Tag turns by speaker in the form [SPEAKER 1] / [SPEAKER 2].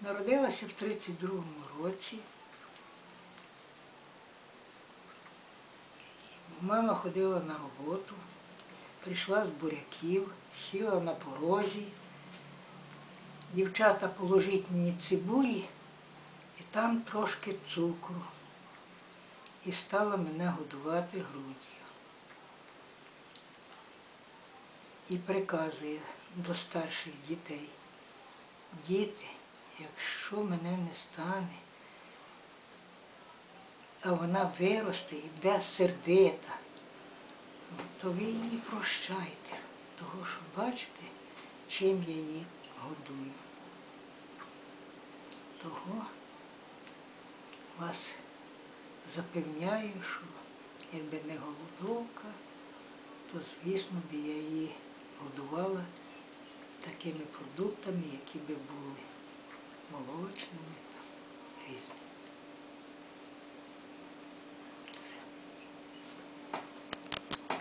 [SPEAKER 1] Народилася в 32-му році. Мама ходила на роботу, прийшла з буряків, сіла на порозі. Дівчата положіть мені цибулі і там трошки цукру. І стала мене годувати груддю. І приказує до старших дітей, діти, якщо мене не стане, а вона виросте і буде сердита, то ви її прощайте, того що бачите, чим я її годую. Того вас запевняю, що якби не голодовка, то звісно б я її годувала такими продуктами, які би були.